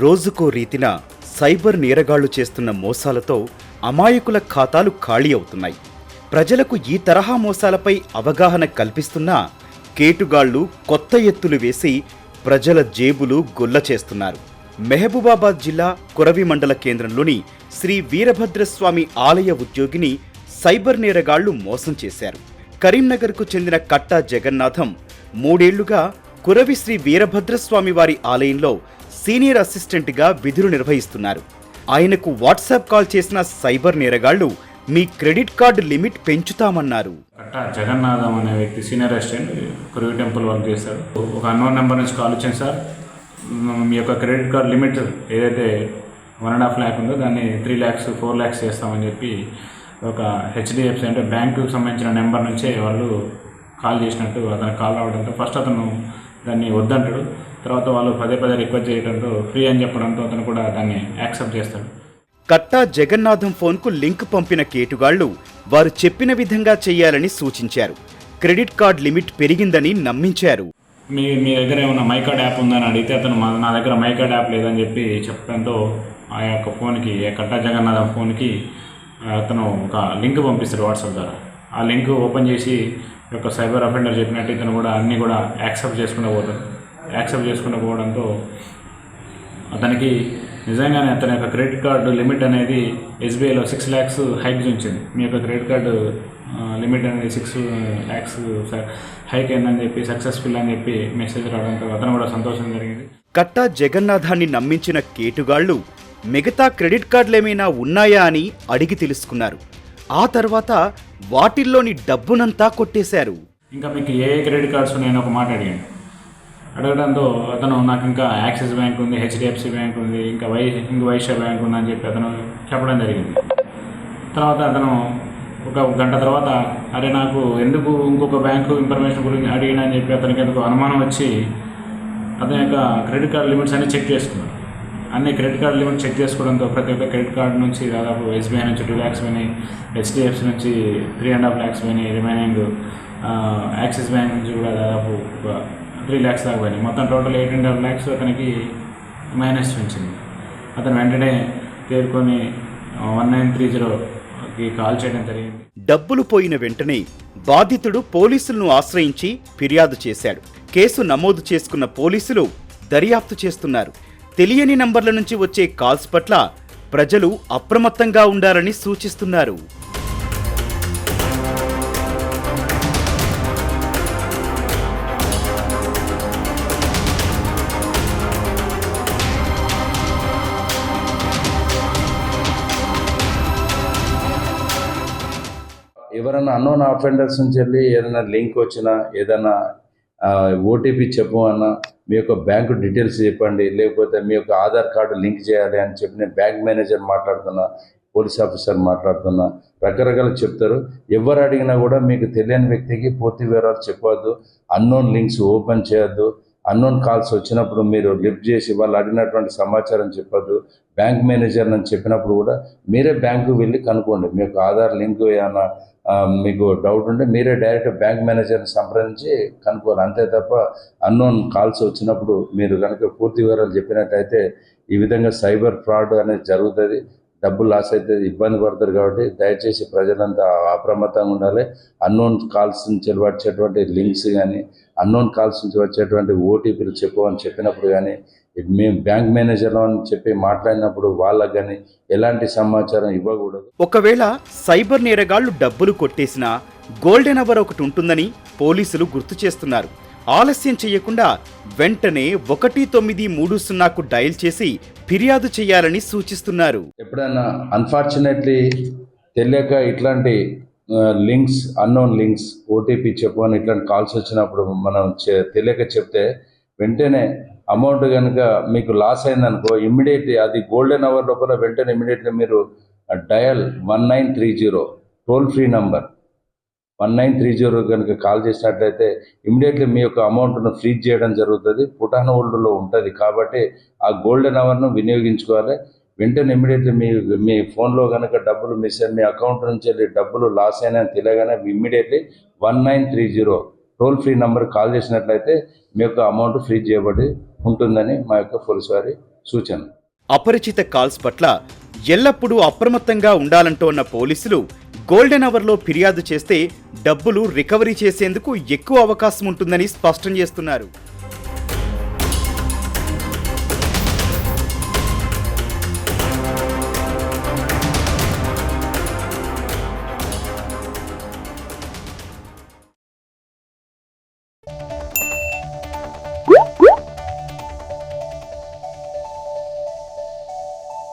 రోజుకో రీతిన సైబర్ నేరగాళ్ళు చేస్తున్న మోసాలతో అమాయకుల ఖాతాలు ఖాళీ అవుతున్నాయి. ప్రజలకు ఈ తరహా మోసాలపై అవగాహన కల్పిస్తున్నా కేటుగాళ్ళు కొత్త ఎత్తులు వేసి ప్రజల జేబులు గొల్ల చేస్తున్నారు. మెహబూబాబాద్ జిల్లా కురవి మండల కేంద్రంలోని శ్రీ వీరభద్రస్వామి ఆలయ ఉద్యోగిని సైబర్ నేరగాళ్ళు మోసం చేశారు. కరీంనగర్కు చెందిన కట్టా జగన్నాథం మూడేళ్ళుగా కురవి శ్రీ వీరభద్రస్వామి వారి ఆలయంలో సీనియర్ అసిస్టెంట్గా విధులు నిర్వహిస్తున్నారు. ఆయనకు వాట్సాప్ కాల్ చేసిన సైబర్ నేరగాళ్ళు మీ క్రెడిట్ కార్డు లిమిట్ పెంచుతామన్నారు. కట్ట జగన్నాథం అనే వ్యక్తి senior assistant Kuruvi temple work చేస్తాడు ఒక అన్నోన్ నెంబర్ నుంచి కాల్ వచ్చింది సార్. మీ యొక్క క్రెడిట్ కార్డ్ లిమిట్ ఏదైతే వన్ అండ్ హాఫ్ ల్యాక్ ఉందో దాన్ని త్రీ ల్యాక్స్ ఫోర్ ల్యాక్స్ చేస్తామని చెప్పి ఒక హెచ్డిఎఫ్సి అంటే బ్యాంకుకి సంబంధించిన నెంబర్ నుంచే వాళ్ళు కాల్ చేసినట్టు అతను కాల్ రావడంతో ఫస్ట్ అతను దాన్ని వద్దంటాడు. తర్వాత వాళ్ళు పదే పదే రిక్వెస్ట్ చేయడంతో ఫ్రీ అని చెప్పడంతో అతను కూడా దాన్ని యాక్సెప్ట్ చేస్తాడు. కట్టా జగన్నాథం ఫోన్కు లింక్ పంపిన కేటుగాళ్ళు వారు చెప్పిన విధంగా చేయాలని సూచించారు. క్రెడిట్ కార్డ్ లిమిట్ పెరిగిందని నమ్మించారు. మీ మీ దగ్గర ఏమైనా మైకార్డ్ యాప్ ఉందని అడిగితే అతను నా దగ్గర మైకార్డ్ యాప్ లేదని చెప్పి చెప్పడంతో ఆ యొక్క ఫోన్కి కట్టా జగన్నాథ ఫోన్కి అతను ఒక లింక్ పంపిస్తాడు వాట్సాప్ ద్వారా. ఆ లింక్ ఓపెన్ చేసి యొక్క సైబర్ అఫెండర్ చెప్పినట్టు ఇతను కూడా అన్నీ కూడా యాక్సెప్ట్ చేసుకుంటూ పోతాడు. యాక్సెప్ట్ చేసుకుంటూ పోవడంతో అతనికి నిజంగానే అతని యొక్క క్రెడిట్ కార్డు లిమిట్ అనేది ఎస్బీఐలో సిక్స్ ల్యాక్స్ హైక్ ఉంచింది మీ యొక్క క్రెడిట్ కార్డు లిమిట్ అనేది సిక్స్ ల్యాక్స్ హైక్ అయిందని చెప్పి సక్సెస్ఫుల్ అని చెప్పి మెసేజ్ రావడంతో అతను కూడా సంతోషం జరిగింది కట్టా జగన్నాథాన్ని నమ్మించిన కేటుగాళ్ళు మిగతా క్రెడిట్ కార్డులేమైనా ఉన్నాయా అని అడిగి తెలుసుకున్నారు. ఆ తర్వాత వాటిల్లోని డబ్బునంతా కొట్టేశారు. ఇంకా మీకు ఏ ఏ క్రెడిట్ కార్డ్స్ ఉన్నాయని ఒక మాట అడిగాను అడగడంతో అతను నాకు ఇంకా యాక్సిస్ బ్యాంక్ ఉంది హెచ్డిఎఫ్సి బ్యాంక్ ఉంది ఇంకా వై ఇంకా వైశ్య బ్యాంక్ ఉంది అని చెప్పి అతను చెప్పడం జరిగింది. తర్వాత అతను ఒక గంట తర్వాత అరే నాకు ఎందుకు ఇంకొక బ్యాంకు ఇన్ఫర్మేషన్ గురించి అడిగినా అని చెప్పి అతనికి ఎందుకు అనుమానం వచ్చి అతని యొక్క క్రెడిట్ కార్డ్ లిమిట్స్ అన్ని చెక్ చేసుకున్నాడు. అన్ని క్రెడిట్ కార్డ్ లిమిట్ చెక్ చేసుకోవడంతో ప్రతి ఒక్క క్రెడిట్ కార్డ్ నుంచి దాదాపు ఎస్బీఐ నుంచి టూ ల్యాక్స్ పోయినాయి హెచ్డిఎఫ్సి నుంచి త్రీ అండ్ హాఫ్ ల్యాక్స్ పోయినాయి రిమైనింగ్ యాక్సిస్ బ్యాంక్ నుంచి కూడా దాదాపు ఒక త్రీ ల్యాక్స్ దాకా పోయినాయి మొత్తం total eight and half lakhs అతనికి మైనస్ వచ్చింది అతను వెంటనే తేరుకొని వన్ నైన్ త్రీ జీరోకి కాల్ చేయడం జరిగింది. డబ్బులు పోయిన వెంటనే బాధితుడు పోలీసులను ఆశ్రయించి ఫిర్యాదు చేశాడు. కేసు నమోదు చేసుకున్న పోలీసులు దర్యాప్తు చేస్తున్నారు. తెలియని నంబర్ల నుంచి వచ్చే కాల్స్ పట్ల ప్రజలు అప్రమత్తంగా ఉండాలని సూచిస్తున్నారు. ఎవరైనా అన్నోన్ అఫెండర్స్ నుంచి వెళ్ళి ఏదైనా లింక్ వచ్చినా ఏదైనా ఓటీపీ చెప్పమన్నా మీ యొక్క బ్యాంకు డీటెయిల్స్ చెప్పండి లేకపోతే మీ యొక్క ఆధార్ కార్డు లింక్ చేయాలి అని చెప్పి నేను బ్యాంక్ మేనేజర్ మాట్లాడుతున్నా పోలీస్ ఆఫీసర్ మాట్లాడుతున్నా రకరకాలు చెప్తారు. ఎవరు అడిగినా కూడా మీకు తెలియని వ్యక్తికి పూర్తి వివరాలు చెప్పవద్దు. అన్నోన్ లింక్స్ ఓపెన్ చేయొద్దు. అన్నోన్ కాల్స్ వచ్చినప్పుడు మీరు లిఫ్ట్ చేసి వాళ్ళు అడిగినటువంటి సమాచారం చెప్పద్దు. బ్యాంక్ మేనేజర్ అని చెప్పినప్పుడు కూడా మీరే బ్యాంకు వెళ్ళి కనుక్కోండి. మీకు ఆధార్ లింక్ ఏమైనా మీకు డౌట్ ఉంటే మీరే డైరెక్ట్ బ్యాంక్ మేనేజర్ని సంప్రదించి కనుక్కోవాలి. అంతే తప్ప అన్నోన్ కాల్స్ వచ్చినప్పుడు మీరు కనుక పూర్తి వివరాలు చెప్పినట్టయితే ఈ విధంగా సైబర్ ఫ్రాడ్ అనేది జరుగుతుంది. డబ్బు లాస్ అయితే ఇబ్బంది పడతారు కాబట్టి దయచేసి ప్రజలంతా అప్రమత్తంగా ఉండాలి. అన్నోన్ కాల్స్ నుంచి వచ్చేటువంటి లింక్స్ కానీ అన్నోన్ కాల్స్ నుంచి వచ్చేటువంటి ఓటీపీలు చెప్పమని చెప్పినప్పుడు కానీ మేము బ్యాంక్ మేనేజర్లో అని చెప్పి మాట్లాడినప్పుడు వాళ్ళకు కానీ ఎలాంటి సమాచారం ఇవ్వకూడదు. ఒకవేళ సైబర్ నేరగాళ్ళు డబ్బులు కొట్టేసినా గోల్డెన్ అవర్ ఒకటి ఉంటుందని పోలీసులు గుర్తు చేస్తున్నారు. ఆలస్యం చేయకుండా వెంటనే ఒకటి తొమ్మిది మూడు సున్నాకు డయల్ చేసి ఫిర్యాదు చేయాలని సూచిస్తున్నారు. ఎప్పుడైనా అన్ఫార్చునేట్లీ తెలియక ఇట్లాంటి లింక్స్ అన్నోన్ లింక్స్ ఓటీపీ చెప్పమని ఇట్లాంటి కాల్స్ వచ్చినప్పుడు మనం తెలియక చెప్తే వెంటనే అమౌంట్ కనుక మీకు లాస్ అయిందనుకో ఇమ్మీడియట్లీ అది గోల్డెన్ అవర్ లోపల వెంటనే ఇమ్మీడియట్లీ మీరు dial one nine three zero toll free number one nine three zero కనుక కాల్ చేసినట్లయితే ఇమీడియట్లీ మీ యొక్క అమౌంట్ను ఫ్రీజ్ చేయడం జరుగుతుంది. పుటాన్ హోల్డ్లో ఉంటుంది కాబట్టి ఆ గోల్డెన్ అవర్ను వినియోగించుకోవాలి. వెంటనే ఇమీడియట్లీ మీ మీ ఫోన్లో కనుక డబ్బులు మిస్ అయిన మీ అకౌంట్ నుంచి వెళ్ళి డబ్బులు లాస్ అయినా తెలియగానే immediately one nine three zero toll free number call చేసినట్లయితే మీ యొక్క అమౌంట్ ఫ్రీజ్ చేయబడి ఉంటుందని మా యొక్క పోలీసు వారి సూచన. అపరిచిత కాల్స్ పట్ల ఎల్లప్పుడూ అప్రమత్తంగా ఉండాలంటోన్న పోలీసులు గోల్డెన్ అవర్లో ఫిర్యాదు చేస్తే డబ్బులు రికవరీ చేసేందుకు ఎక్కువ అవకాశం ఉంటుందని స్పష్టం చేస్తున్నారు.